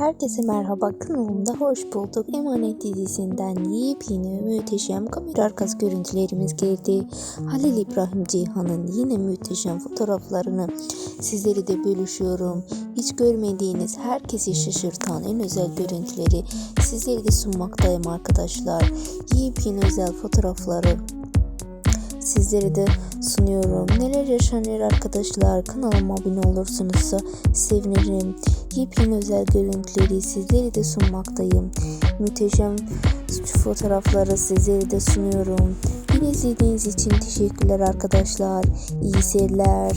Herkese merhaba kanalımda hoş bulduk. Emanet dizisinden yepyeni muhteşem kamera arkası görüntülerimiz geldi. Halil İbrahim Ceyhan'ın yine muhteşem fotoğraflarını sizleri de bölüşüyorum. Hiç görmediğiniz herkesi şaşırtan en özel görüntüleri sizlere de sunmaktayım arkadaşlar. Yepyeni özel fotoğrafları sizlere de sunuyorum. Neler yaşanıyor arkadaşlar kanalıma abone olursunuz sevinirim. Yepyeni özel görüntüleri sizlere de sunmaktayım. Muhteşem fotoğrafları sizlere de sunuyorum. Beni izlediğiniz için teşekkürler arkadaşlar. İyi seyirler.